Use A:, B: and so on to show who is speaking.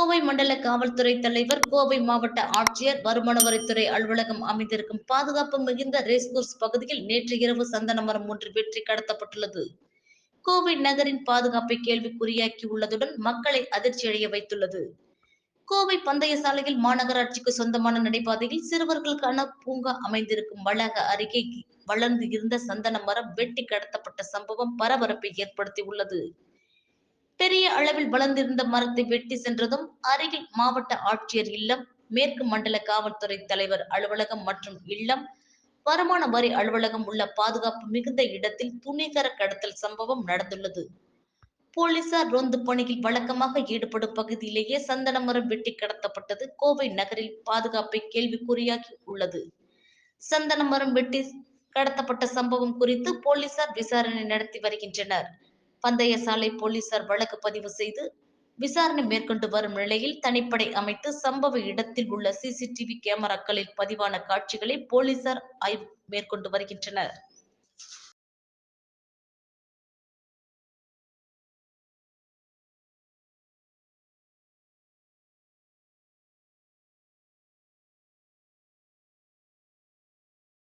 A: கோவை மண்டல காவல்துறை தலைவர் கோவை மாவட்ட ஆட்சியர் வருமான வரித்துறை அலுவலகம் அமைந்திருக்கும் பாதுகாப்பு மிகுந்த ரேஸ்கோர்ஸ் பகுதியில் நேற்று இரவு சந்தன மரம் ஒன்று வெற்றி கடத்தப்பட்டுள்ளது. கோவை நகரின் பாதுகாப்பை கேள்விக்குறியாக்கி உள்ளதுடன் மக்களை அதிர்ச்சியடைய வைத்துள்ளது. கோவை பந்தய சாலையில் மாநகராட்சிக்கு சொந்தமான நடைபாதையில் சிறுவர்களுக்கான பூங்கா அமைந்திருக்கும் வளாக அருகே வளர்ந்து இருந்த சந்தன மரம் வெட்டி கடத்தப்பட்ட சம்பவம் பரபரப்பை ஏற்படுத்தி உள்ளது பெரிய அளவில் வளர்ந்திருந்த மரத்தை வெட்டி சென்றதும் அருகில் மாவட்ட ஆட்சியர் இல்லம் மேற்கு மண்டல காவல்துறை தலைவர் அலுவலகம் மற்றும் இல்லம் வருமான வரி அலுவலகம் உள்ள பாதுகாப்பு மிகுந்த இடத்தில் துணிகர கடத்தல் சம்பவம் நடந்துள்ளது. போலீசார் ரோந்து பணியில் வழக்கமாக ஈடுபடும் பகுதியிலேயே சந்தன மரம் வெட்டி கடத்தப்பட்டது கோவை நகரில் பாதுகாப்பை கேள்விக்குறியாகி உள்ளது. சந்தன மரம் வெட்டி கடத்தப்பட்ட சம்பவம் குறித்து போலீசார் விசாரணை நடத்தி வருகின்றனர். பந்தய சாலை போலீசார் வழக்கு பதிவு செய்து விசாரணை மேற்கொண்டு வரும் நிலையில் தனிப்படை அமைத்து சம்பவ இடத்தில் உள்ள சிசிடிவி கேமராக்களில் பதிவான காட்சிகளை போலீசார் ஆய்வு மேற்கொண்டு வருகின்றனர்.